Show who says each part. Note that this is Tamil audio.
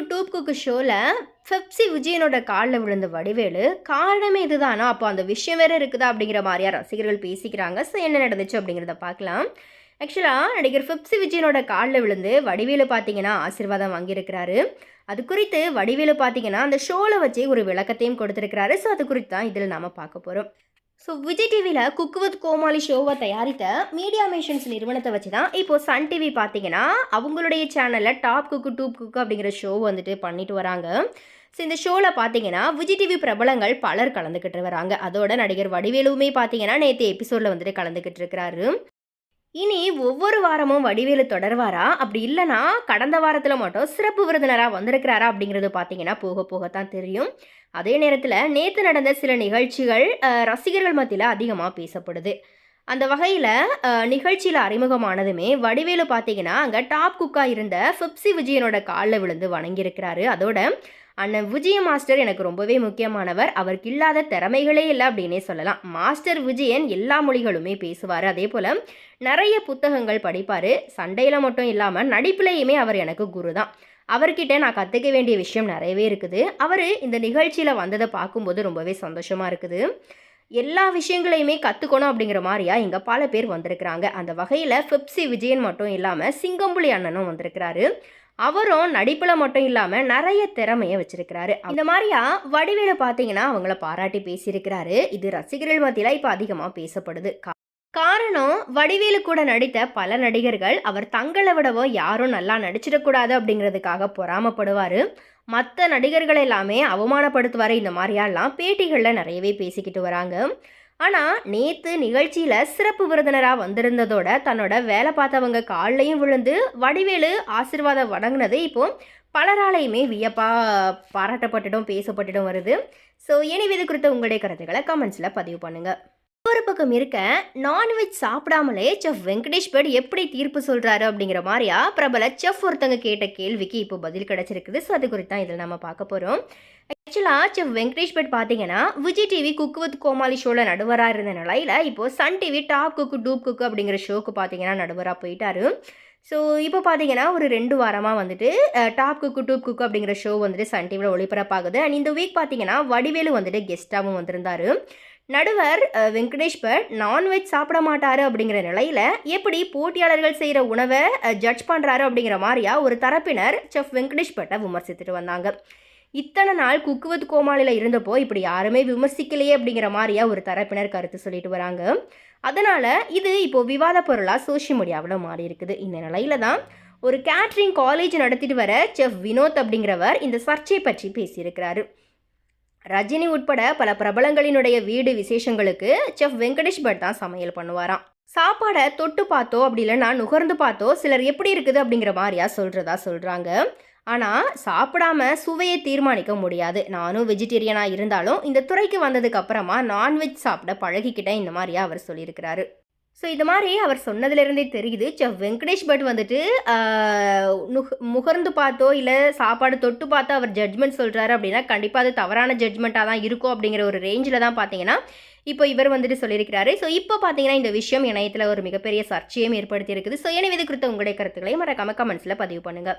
Speaker 1: குக்கு டூப் குக்கு ஷோவில் பெப்சி விஜயனோட காலில் விழுந்த வடிவேலு காரணமே இதுதானா? அப்போ அந்த விஷயம் வேற இருக்குதா? அப்படிங்கிற மாதிரியா ரசிகர்கள் பேசிக்கிறாங்க. ஸோ என்ன நடந்துச்சு அப்படிங்கிறத பார்க்கலாம். ஆக்சுவலாக நடிகர் பெப்சி விஜயனோட காலில் விழுந்து வடிவேலு பார்த்தீங்கன்னா ஆசீர்வாதம் வாங்கியிருக்கிறாரு. அது குறித்து வடிவேலு பார்த்தீங்கன்னா அந்த ஷோவில் வச்சு ஒரு விளக்கத்தையும் கொடுத்துருக்கிறாரு. ஸோ அது குறித்து தான் இதில் நாம் பார்க்க போகிறோம் ஸோ விஜய் டிவியில் குக்கு வித் கோமாளி ஷோவை தயாரித்த மீடியா மேஷன்ஸ் நிறுவனத்தை வச்சு தான் இப்போது சன் டிவி பார்த்தீங்கன்னா அவங்களுடைய சேனலில் டாப் குக்கு டூப் குக்கு அப்படிங்கிற ஷோ வந்துட்டு பண்ணிட்டு வராங்க. ஸோ இந்த ஷோவில் பார்த்தீங்கன்னா விஜய் டிவி பிரபலங்கள் பலர் கலந்துக்கிட்டு வராங்க. அதோட நடிகர் வடிவேலுவுமே பார்த்தீங்கன்னா நேற்று எபிசோடில் வந்துட்டு கலந்துக்கிட்டு இருக்கிறாரு. இனி ஒவ்வொரு வாரமும் வடிவேலு தொடர்வாரா? அப்படி இல்லைனா கடந்த வாரத்தில் மட்டும் சிறப்பு விருந்தினராக வந்திருக்கிறாரா அப்படிங்கிறது பார்த்தீங்கன்னா போக போகத்தான் தெரியும். அதே நேரத்தில் நேற்று நடந்த சில நிகழ்ச்சிகள் ரசிகர்கள் மத்தியில் அதிகமாக பேசப்படுது. அந்த வகையில் நிகழ்ச்சியில் அறிமுகமானதுமே வடிவேலு பார்த்தீங்கன்னா அங்கே டாப் குக்காக இருந்த ஃபிப்சி விஜயனோட காலில் விழுந்து வணங்கியிருக்கிறாரு. அதோட அண்ணன் விஜய மாஸ்டர் எனக்கு ரொம்பவே முக்கியமானவர். அவருக்கு இல்லாத திறமைகளே இல்லை அப்படின்னே சொல்லலாம். மாஸ்டர் விஜயன் எல்லா மொழிகளுமே பேசுவார். அதே போல் நிறைய புத்தகங்கள் படிப்பார். சண்டையில் மட்டும் இல்லாமல் நடிப்புலையுமே அவர் எனக்கு குரு தான் அவர்கிட்ட நான் கற்றுக்க வேண்டிய விஷயம் நிறையவே இருக்குது. அவர் இந்த நிகழ்ச்சியில் வந்ததை பார்க்கும்போது ரொம்பவே சந்தோஷமாக இருக்குது. எல்லா விஷயங்களையுமே கற்றுக்கணும் அப்படிங்கிற மாதிரியா இங்கே பல பேர் வந்திருக்கிறாங்க. அந்த வகையில் ஃபிப்சி விஜயன் மட்டும் இல்லாமல் சிங்கம்புலி அண்ணனும் வந்திருக்கிறாரு. அவரும் நடிப்பில் மட்டும் இல்லாமல் நிறைய திறமையை வச்சிருக்கிறாரு. இந்த மாதிரியா வடிவேலு பார்த்தீங்கன்னா அவங்கள பாராட்டி பேசியிருக்கிறாரு. இது ரசிகர்கள் மத்தியில் இப்போ அதிகமாக பேசப்படுது. கா- காரணம் வடிவேலு கூட நடித்த பல நடிகர்கள் அவர் தங்களை விடவோ யாரும் நல்லா நடிச்சிடக்கூடாது அப்படிங்கிறதுக்காக பொறாமப்படுவார். மற்ற நடிகர்கள் எல்லாமே அவமானப்படுத்துவார். இந்த மாதிரியாலாம் பேட்டிகளில் நிறையவே பேசிக்கிட்டு வராங்க. ஆனால் நேற்று நிகழ்ச்சியில் சிறப்பு விருந்தினராக வந்திருந்ததோட தன்னோட வேலை பார்த்தவங்க கால்லையும் விழுந்து வடிவேலு ஆசீர்வாதம் வணங்கினது இப்போ பலராலையுமே வியப்பாக பாராட்டப்பட்டுடும் பேசப்பட்டுடும் வருது. ஸோ எனவே இது குறித்த உங்களுடைய கருத்துக்களை கமெண்ட்ஸில் பதிவு பண்ணுங்கள் ஒரு பக்கம் இருக்க நான்வெஜ் சாப்பிடாமலே செஃப் வெங்கடேஷ் பட் எப்படி தீர்ப்பு சொல்கிறாரு அப்படிங்கிற மாதிரியா பிரபல செஃப் ஒருத்தங்க கேட்ட கேள்விக்கு இப்போ பதில் கிடச்சிருக்குது. ஸோ அது குறித்து தான் இதில் நம்ம பார்க்க போகிறோம் ஆக்சுவலாக செஃப் வெங்கடேஷ் பட் பார்த்தீங்கன்னா Vijay TV cook with Komali ஷோவில் நடுவராக இருந்த நிலையில் இப்போது Sun TV top cook dupe cook அப்படிங்கிற ஷோக்கு பார்த்தீங்கன்னா நடுவராக போயிட்டாரு. ஸோ இப்போ பார்த்தீங்கன்னா ஒரு ரெண்டு வாரமாக வந்துட்டு டாப் குக்கு டூப் குக்கு அப்படிங்கிற ஷோ வந்துட்டு சன் டிவியில் ஒளிபரப்பாகுது அண்ட் இந்த வீக் பார்த்தீங்கன்னா வடிவேலு வந்துட்டு கெஸ்ட்டாகவும் வந்திருந்தாரு. நடுவர் வெங்கடேஷ் பட் நான்வெஜ் சாப்பிட மாட்டார் அப்படிங்கிற நிலையில் எப்படி போட்டியாளர்கள் செய்கிற உணவை ஜட்ஜ் பண்ணுறாரு அப்படிங்கிற மாதிரியா ஒரு தரப்பினர் செஃப் வெங்கடேஷ் பட்டை விமர்சித்துட்டு வந்தாங்க. இத்தனை நாள் குக்குவத் கோமாளியில் இருந்தப்போ இப்படி யாருமே விமர்சிக்கலையே அப்படிங்கிற மாதிரியா ஒரு தரப்பினர் கருத்து சொல்லிட்டு வராங்க. அதனால் இது இப்போ விவாத பொருளாக சோஷியல் மீடியாவில் மாறி இருக்குது. இந்த நிலையில தான் ஒரு கேட்ரிங் காலேஜ் நடத்திட்டு வர செஃப் வினோத் அப்படிங்கிறவர் இந்த சர்ச்சை பற்றி பேசியிருக்கிறாரு. ரஜினி உட்பட பல பிரபலங்களினுடைய வீடு விசேஷங்களுக்கு செஃப் வெங்கடேஷ் பட் தான் சமையல் பண்ணுவாராம். சாப்பாடை தொட்டு பார்த்தோ அப்படி இல்லைன்னா நுகர்ந்து பார்த்தோ சிலர் எப்படி இருக்குது அப்படிங்கிற மாதிரியா சொல்கிறதா சொல்கிறாங்க ஆனால் சாப்பிடாம சுவையை தீர்மானிக்க முடியாது. நானும் வெஜிடேரியனாக இருந்தாலும் இந்த துறைக்கு வந்ததுக்கு அப்புறமா நான்வெஜ் சாப்பிட பழகிக்கிட்டேன் இந்த மாதிரியா அவர் சொல்லியிருக்கிறாரு. ஸோ இது மாதிரி அவர் சொன்னதுலேருந்தே தெரியுது. செஃப் வெங்கடேஷ் பட் வந்துட்டு ஆஹ், முகர்ந்து பார்த்தோ இல்லை சாப்பாடு தொட்டு பார்த்தோ அவர் ஜட்ஜ்மெண்ட் சொல்கிறாரு அப்படின்னா கண்டிப்பாக அது தவறான ஜட்ஜ்மெண்ட்டாக தான் இருக்கும் அப்படிங்கிற ஒரு ரேஞ்சில் தான் பார்த்தீங்கன்னா இப்போ இவர் வந்துட்டு சொல்லியிருக்கிறாரு. ஸோ இப்போ பார்த்தீங்கன்னா இந்த விஷயம் இணையத்தில் ஒரு மிகப்பெரிய சர்ச்சையும் ஏற்படுத்தி இருக்குது ஸோ எனவே இது குறித்த உங்களுடைய கருத்துக்களை மறக்காம கமெண்ட்ஸில் பதிவு பண்ணுங்கள்